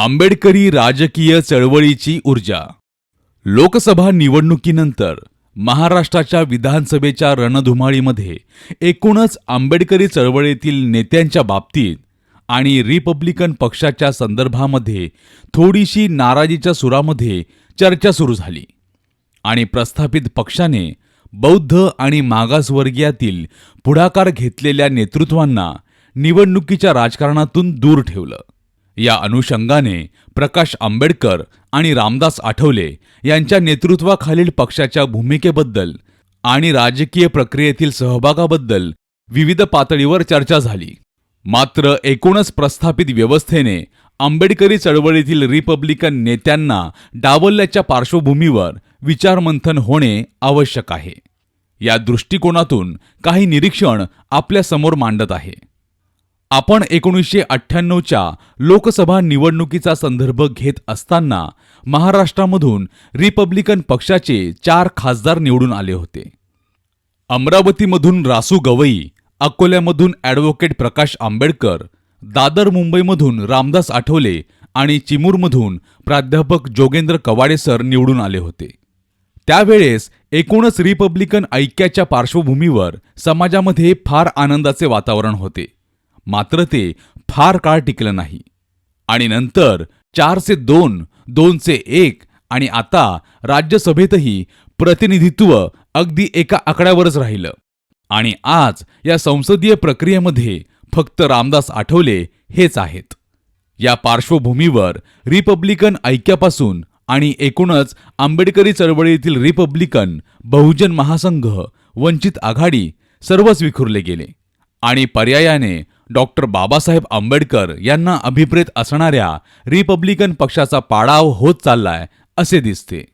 आंबेडकरी राजकीय चळवळीची ऊर्जा. लोकसभा निवडणुकीनंतर महाराष्ट्राच्या विधानसभेच्या रणधुमाळीमध्ये एकूणच आंबेडकरी चळवळीतील नेत्यांच्या बाबतीत आणि रिपब्लिकन पक्षाच्या संदर्भामध्ये थोडीशी नाराजीच्या सुरामध्ये चर्चा सुरू झाली आणि प्रस्थापित पक्षाने बौद्ध आणि मागासवर्गीयातील पुढाकार घेतलेल्या नेतृत्वांना निवडणुकीच्या राजकारणातून दूर ठेवलं. या अनुषंगाने प्रकाश आंबेडकर आणि रामदास आठवले यांच्या नेतृत्वाखालील पक्षाच्या भूमिकेबद्दल आणि राजकीय प्रक्रियेतील सहभागाबद्दल विविध पातळीवर चर्चा झाली. मात्र एकूणच प्रस्थापित व्यवस्थेने आंबेडकरी चळवळीतील रिपब्लिकन नेत्यांना डावलल्याच्या पार्श्वभूमीवर विचारमंथन होणे आवश्यक आहे. या दृष्टिकोनातून काही निरीक्षण आपल्यासमोर मांडत आहे. आपण एकोणीसशे अठ्ठ्याण्णवच्या लोकसभा निवडणुकीचा संदर्भ घेत असताना महाराष्ट्रामधून रिपब्लिकन पक्षाचे चार खासदार निवडून आले होते. अमरावतीमधून रासू गवई अकोल्यामधून ॲडव्होकेट प्रकाश आंबेडकर दादर मुंबईमधून रामदास आठवले आणि चिमूरमधून प्राध्यापक जोगेंद्र कवाडे सर निवडून आले होते. त्यावेळेस एकूणच रिपब्लिकन ऐक्याच्या पार्श्वभूमीवर समाजामध्ये फार आनंदाचे वातावरण होते. मात्र ते फार काळ टिकलं नाही. आणि नंतर चारचे दोन दोनचे एक आणि आता राज्यसभेतही प्रतिनिधित्व अगदी एका आकड्यावरच राहिलं. आणि आज या संसदीय प्रक्रियेमध्ये फक्त रामदास आठवले हेच आहेत. या पार्श्वभूमीवर रिपब्लिकन ऐक्यापासून आणि एकूणच आंबेडकरी चळवळीतील रिपब्लिकन बहुजन महासंघ वंचित आघाडी सर्वच विखुरले गेले. आणि पर्यायाने डॉक्टर बाबासाहेब आंबेडकर यांना अभिप्रेत असणाऱ्या रिपब्लिकन पक्षाचा पाडाव होत चाललाय असे दिसते.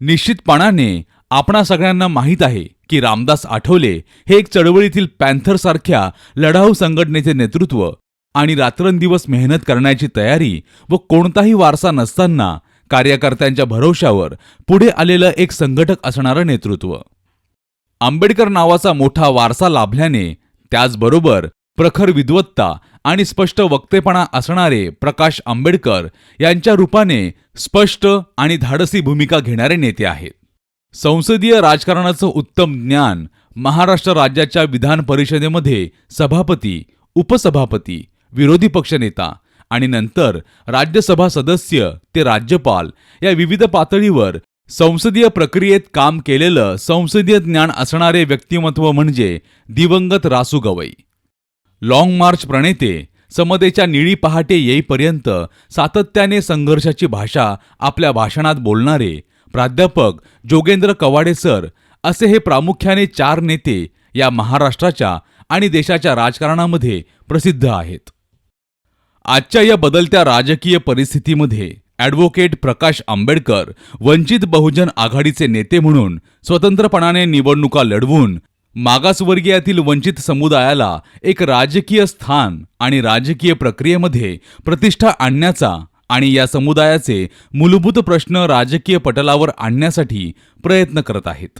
निश्चितपणाने आपणा सगळ्यांना माहीत आहे की रामदास आठवले हे एक चळवळीतील पॅन्थर सारख्या लढाऊ संघटनेचे नेतृत्व आणि रात्रंदिवस मेहनत करण्याची तयारी व कोणताही वारसा नसताना कार्यकर्त्यांच्या भरोशावर पुढे आलेलं एक संघटक असणारं नेतृत्व. आंबेडकर नावाचा मोठा वारसा लाभल्याने त्याचबरोबर प्रखर विद्वत्ता आणि स्पष्ट वक्तेपणा असणारे प्रकाश आंबेडकर यांच्या रूपाने स्पष्ट आणि धाडसी भूमिका घेणारे नेते आहेत. संसदीय राजकारणाचं उत्तम ज्ञान महाराष्ट्र राज्याच्या विधान परिषदेमध्ये सभापती उपसभापती विरोधी पक्षनेता आणि नंतर राज्यसभा सदस्य ते राज्यपाल या विविध पातळीवर संसदीय प्रक्रियेत काम केलेलं संसदीय ज्ञान असणारे व्यक्तिमत्व म्हणजे दिवंगत रासू गवई लाँग मार्च प्रणेते समतेच्या निळी पहाटे येईपर्यंत सातत्याने संघर्षाची भाषा आपल्या भाषणात बोलणारे प्राध्यापक जोगेंद्र कवाडे सर असे हे प्रामुख्याने चार नेते या महाराष्ट्राच्या आणि देशाच्या राजकारणामध्ये प्रसिद्ध आहेत. आजच्या या बदलत्या राजकीय परिस्थितीमध्ये ॲडव्होकेट प्रकाश आंबेडकर वंचित बहुजन आघाडीचे नेते म्हणून स्वतंत्रपणाने निवडणुका लढवून मागासवर्गीयातील वंचित समुदायाला एक राजकीय स्थान आणि राजकीय प्रक्रियेमध्ये प्रतिष्ठा आणण्याचा आणि या समुदायाचे मूलभूत प्रश्न राजकीय पटलावर आणण्यासाठी प्रयत्न करत आहेत.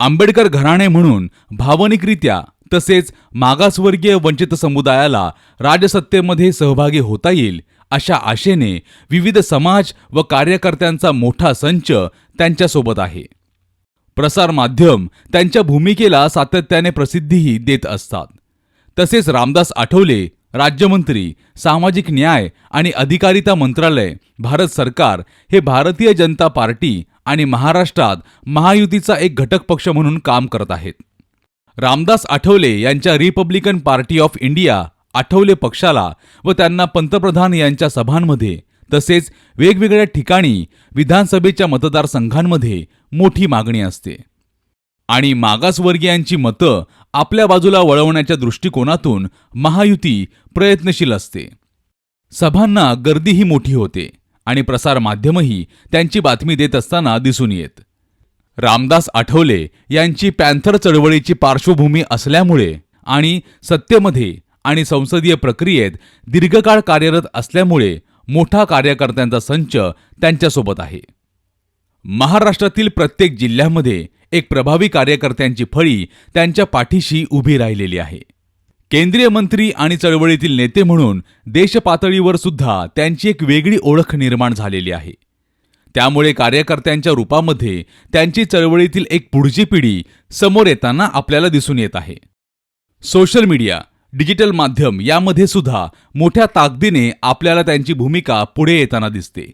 आंबेडकर घराणे म्हणून भावनिकरित्या तसेच मागासवर्गीय वंचित समुदायाला राजसत्तेमध्ये सहभागी होता येईल अशा आशेने विविध समाज व कार्यकर्त्यांचा मोठा संच त्यांच्यासोबत आहे. प्रसार माध्यम त्यांच्या भूमिकेला सातत्याने प्रसिद्धीही देत असतात. तसेच रामदास आठवले राज्यमंत्री सामाजिक न्याय आणि अधिकारिता मंत्रालय भारत सरकार हे भारतीय जनता पार्टी आणि महाराष्ट्रात महायुतीचा एक घटक पक्ष म्हणून काम करत आहेत. रामदास आठवले यांच्या Republican party of India Athawale पक्षाला व त्यांना पंतप्रधान यांच्या सभांमध्ये तसेच वेगवेगळ्या ठिकाणी विधानसभेच्या मतदारसंघांमध्ये मोठी मागणी असते. आणि मागासवर्गीयांची मतं आपल्या बाजूला वळवण्याच्या दृष्टिकोनातून महायुती प्रयत्नशील असते. सभांना गर्दीही मोठी होते आणि प्रसारमाध्यमही त्यांची बातमी देत असताना दिसून येत. रामदास आठवले यांची पॅन्थर चळवळीची पार्श्वभूमी असल्यामुळे आणि सत्तेमध्ये आणि संसदीय प्रक्रियेत दीर्घकाळ कार्यरत असल्यामुळे मोठा कार्यकर्त्यांचा संच त्यांच्यासोबत आहे. महाराष्ट्रातील प्रत्येक जिल्ह्यामध्ये एक प्रभावी कार्यकर्त्यांची फळी त्यांच्या पाठीशी उभी राहिलेली आहे. केंद्रीय मंत्री आणि चळवळीतील नेते म्हणून देशपातळीवर सुद्धा त्यांची एक वेगळी ओळख निर्माण झालेली आहे. त्यामुळे कार्यकर्त्यांच्या रूपामध्ये त्यांची चळवळीतील एक पुढची पिढी समोर येताना आपल्याला दिसून येत आहे. सोशल मीडिया डिजिटल माध्यम यामध्ये सुद्धा मोठ्या ताकदीने आपल्याला त्यांची भूमिका पुढे येताना दिसते.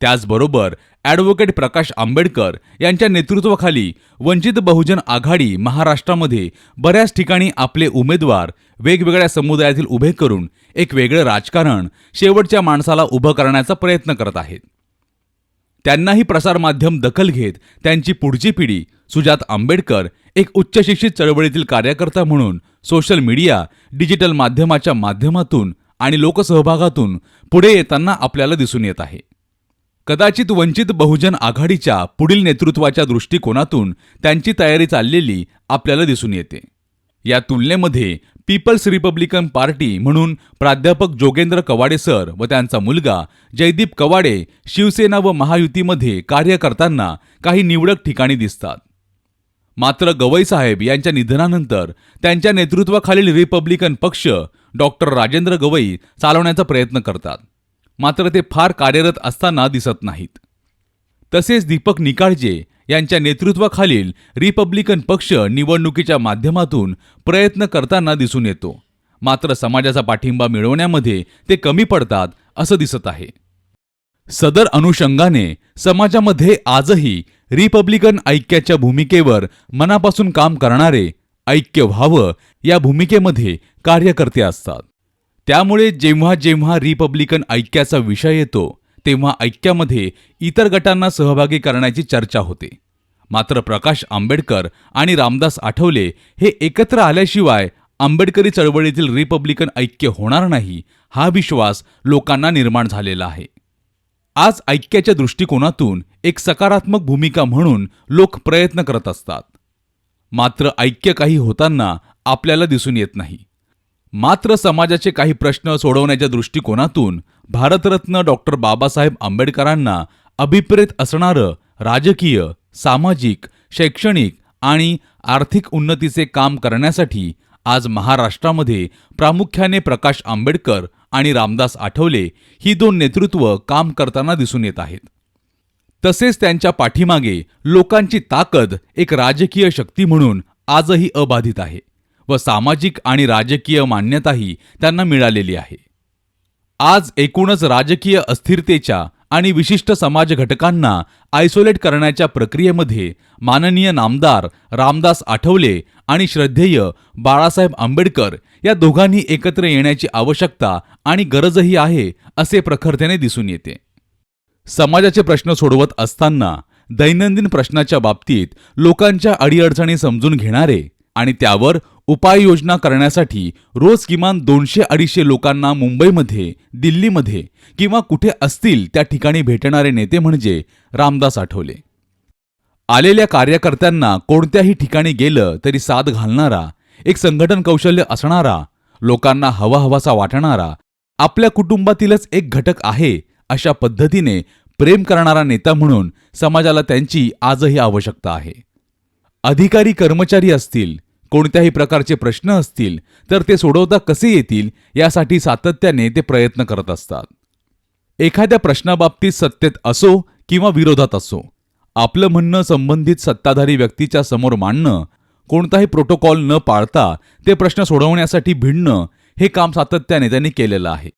त्याचबरोबर ॲडव्होकेट प्रकाश आंबेडकर यांच्या नेतृत्वाखाली वंचित बहुजन आघाडी महाराष्ट्रामध्ये बऱ्याच ठिकाणी आपले उमेदवार वेगवेगळ्या समुदायातील उभे करून एक वेगळं राजकारण शेवटच्या माणसाला उभं करण्याचा प्रयत्न करत आहेत. त्यांनाही प्रसारमाध्यम दखल घेत त्यांची पुढची पिढी सुजात आंबेडकर एक उच्चशिक्षित चळवळीतील कार्यकर्ता म्हणून सोशल मीडिया डिजिटल माध्यमाच्या माध्यमातून आणि लोकसहभागातून पुढे येताना आपल्याला दिसून येत आहे. कदाचित वंचित बहुजन आघाडीच्या पुढील नेतृत्वाच्या दृष्टिकोनातून त्यांची तयारी चाललेली आपल्याला दिसून येते. या तुलनेमध्ये पीपल्स रिपब्लिकन पार्टी म्हणून प्राध्यापक जोगेंद्र कवाडे सर व त्यांचा मुलगा जयदीप कवाडे शिवसेना व महायुतीमध्ये कार्य करताना काही निवडक ठिकाणी दिसतात. मात्र गवई साहेब यांच्या निधनानंतर त्यांच्या नेतृत्वाखालील रिपब्लिकन पक्ष डॉक्टर राजेंद्र गवई चालवण्याचा प्रयत्न करतात. मात्र ते फार कार्यरत असताना दिसत नाहीत. तसेच दीपक निकाळजे यांच्या नेतृत्वाखालील रिपब्लिकन पक्ष निवडणुकीच्या माध्यमातून प्रयत्न करताना दिसून येतो. मात्र समाजाचा पाठिंबा मिळवण्यामध्ये ते कमी पडतात असं दिसत आहे. सदर अनुषंगाने समाजामध्ये आजही रिपब्लिकन ऐक्याच्या भूमिकेवर मनापासून काम करणारे ऐक्य व्हावं या भूमिकेमध्ये कार्यकर्ते असतात. त्यामुळे जेव्हा जेव्हा रिपब्लिकन ऐक्याचा विषय येतो तेव्हा ऐक्यामध्ये इतर गटांना सहभागी करण्याची चर्चा होते. मात्र प्रकाश आंबेडकर आणि रामदास आठवले हे एकत्र आल्याशिवाय आंबेडकरी चळवळीतील रिपब्लिकन ऐक्य होणार नाही हा विश्वास लोकांना निर्माण झालेला आहे. आज ऐक्याच्या दृष्टिकोनातून एक सकारात्मक भूमिका म्हणून लोक प्रयत्न करत असतात. मात्र ऐक्य काही होताना आपल्याला दिसून येत नाही. मात्र समाजाचे काही प्रश्न सोडवण्याच्या दृष्टिकोनातून भारतरत्न डॉक्टर बाबासाहेब आंबेडकरांना अभिप्रेत असणारं राजकीय सामाजिक शैक्षणिक आणि आर्थिक उन्नतीचे काम करण्यासाठी आज महाराष्ट्रामध्ये प्रामुख्याने प्रकाश आंबेडकर आणि रामदास आठवले ही दोन नेतृत्व काम करताना दिसून येत आहेत. तसेच त्यांच्या पाठीमागे लोकांची ताकद एक राजकीय शक्ती म्हणून आजही अबाधित आहे. व सामाजिक आणि राजकीय मान्यताही त्यांना मिळालेली आहे. आज एकूणच राजकीय अस्थिरतेच्या आणि विशिष्ट समाज घटकांना आयसोलेट करण्याच्या प्रक्रियेमध्ये माननीय नामदार रामदास आठवले आणि श्रद्धेय बाळासाहेब आंबेडकर या दोघांनी एकत्र येण्याची आवश्यकता आणि गरजही आहे असे प्रखरतेने दिसून येते. समाजाचे प्रश्न सोडवत असताना दैनंदिन प्रश्नाच्या बाबतीत लोकांच्या अडीअडचणी समजून घेणारे आणि त्यावर उपाययोजना करण्यासाठी रोज किमान दोनशे अडीचशे लोकांना मुंबईमध्ये दिल्लीमध्ये किंवा कुठे असतील त्या ठिकाणी भेटणारे नेते म्हणजे रामदास आठवले. आलेल्या कार्यकर्त्यांना कोणत्याही ठिकाणी गेलं तरी साथ घालणारा एक संघटन कौशल्य असणारा लोकांना हवा हवासा वाटणारा आपल्या कुटुंबातीलच एक घटक आहे अशा पद्धतीने प्रेम करणारा नेता म्हणून समाजाला त्यांची आजही आवश्यकता आहे. अधिकारी कर्मचारी असतील कोणत्याही प्रकारचे प्रश्न असतील तर ते सोडवता कसे येतील यासाठी सातत्याने ते प्रयत्न करत असतात. एखाद्या प्रश्नाबाबतीत सत्तेत असो किंवा विरोधात असो आपलं म्हणणं संबंधित सत्ताधारी व्यक्तीच्या समोर मांडणं कोणताही प्रोटोकॉल न पाळता ते प्रश्न सोडवण्यासाठी भिडणं हे काम सातत्याने त्यांनी केलेलं आहे.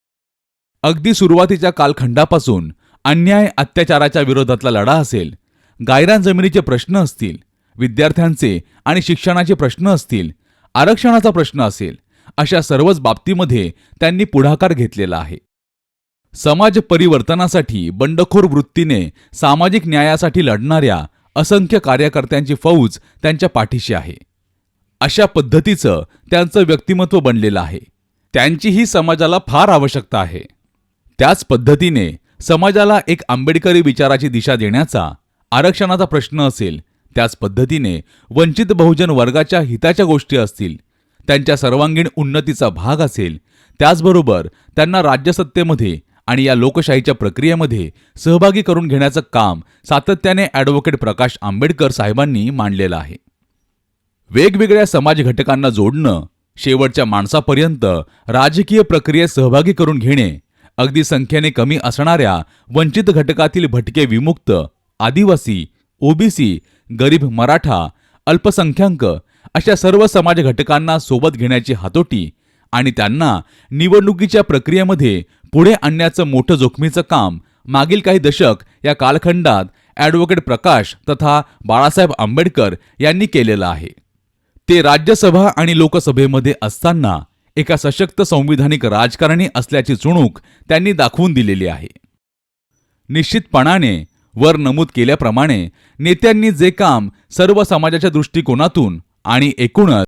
अगदी सुरुवातीच्या कालखंडापासून अन्याय अत्याचाराच्या विरोधातला लढा असेल गायरान जमिनीचे प्रश्न असतील विद्यार्थ्यांचे आणि शिक्षणाचे प्रश्न असतील आरक्षणाचा प्रश्न असेल अशा सर्वच बाबतीमध्ये त्यांनी पुढाकार घेतलेला आहे. समाज परिवर्तनासाठी बंडखोर वृत्तीने सामाजिक न्यायासाठी लढणाऱ्या असंख्य कार्यकर्त्यांची फौज त्यांच्या पाठीशी आहे. अशा पद्धतीचं त्यांचं व्यक्तिमत्व बनलेलं आहे. त्यांचीही समाजाला फार आवश्यकता आहे. त्याच पद्धतीने समाजाला एक आंबेडकरी विचाराची दिशा देण्याचा आरक्षणाचा प्रश्न असेल त्याच पद्धतीने वंचित बहुजन वर्गाच्या हिताच्या गोष्टी असतील त्यांच्या सर्वांगीण उन्नतीचा भाग असेल त्याचबरोबर त्यांना राज्यसत्तेमध्ये आणि या लोकशाहीच्या प्रक्रियेमध्ये सहभागी करून घेण्याचं काम सातत्याने ॲडव्होकेट प्रकाश आंबेडकर साहेबांनी मांडलेलं आहे. वेगवेगळ्या समाज घटकांना जोडणं शेवटच्या माणसापर्यंत राजकीय प्रक्रियेत सहभागी करून घेणे अगदी संख्येने कमी असणाऱ्या वंचित घटकातील भटके विमुक्त आदिवासी ओबीसी गरीब मराठा अल्पसंख्याक अशा सर्व समाज घटकांना सोबत घेण्याची हातोटी आणि त्यांना निवडणुकीच्या प्रक्रियेमध्ये पुढे आणण्याचं मोठं जोखमीचं काम मागील काही दशक या कालखंडात ॲडव्होकेट प्रकाश तथा बाळासाहेब आंबेडकर यांनी केलेलं आहे. ते राज्यसभा आणि लोकसभेमध्ये असताना एका सशक्त संविधानिक राजकारणी असल्याची चुणूक त्यांनी दाखवून दिलेली आहे. निश्चितपणाने वर नमूद केल्याप्रमाणे नेत्यांनी जे काम सर्व समाजाच्या दृष्टिकोनातून आणि एकूणच